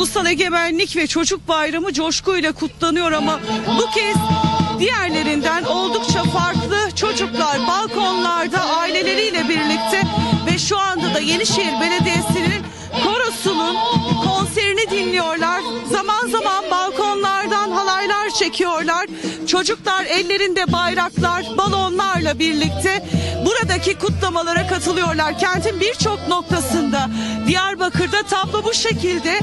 Ulusal Egemenlik ve Çocuk Bayramı coşkuyla kutlanıyor ama bu kez diğerlerinden oldukça farklı çocuklar balkonlarda aileleriyle birlikte ve şu anda da Yenişehir Belediyesi'nin korosunun konserini dinliyorlar. Zaman zaman balkonlardan halaylar çekiyorlar. Çocuklar ellerinde bayraklar, balonlarla birlikte buradaki kutlamalara katılıyorlar. Kentin birçok noktasında Diyarbakır'da tablo bu şekilde.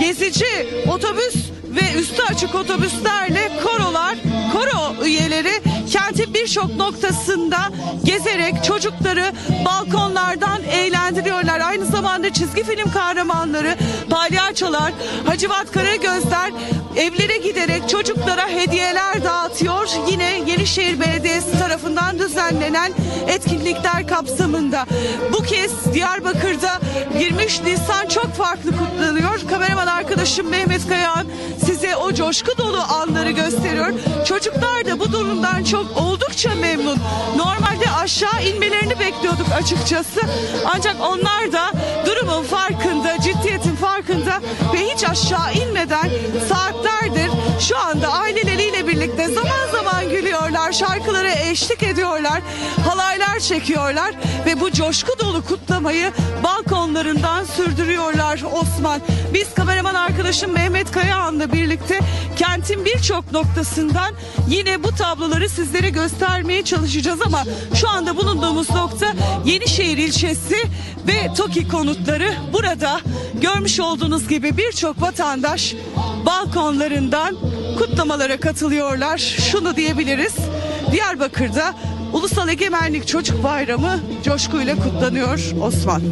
Gezici otobüs ve üstü açık otobüslerle korolar, koro üyeleri kentin birçok noktasında gezerek çocukları balkonlardan eğlendiriyorlar. Aynı zamanda çizgi film kahramanları, palyaçolar, Hacivat Karagözler evlere giderek çocuklara hediyeler dağıtıyor. Yine Yenişehir Belediyesi tarafından düzenlenen etkinlikler kapsamında. Bu kez Diyarbakır'da 23 Nisan çok farklı kutlanıyor. Kameraman arkadaşım Mehmet Kayağan size o coşku dolu anları gösteriyor. Çocuklar da bu durumdan çok oldukça memnun. Normalde aşağı inmelerini bekliyorduk açıkçası. Ancak onlar da durumun farkında, ciddiyetin farkında ve hiç aşağı inmeden saatlerdir şarkılara eşlik ediyorlar, halaylar çekiyorlar ve bu coşku dolu kutlamayı balkonlarından sürdürüyorlar Osman. Biz kameraman arkadaşım Mehmet Kayahan'la birlikte kentin birçok noktasından yine bu tabloları sizlere göstermeye çalışacağız ama şu anda bulunduğumuz nokta Yenişehir ilçesi ve TOKİ konutları. Burada görmüş olduğunuz gibi birçok vatandaş balkonlarından kutlamalara katılıyorlar. Şunu diyebiliriz. Diyarbakır'da Ulusal Egemenlik Çocuk Bayramı coşkuyla kutlanıyor Osman.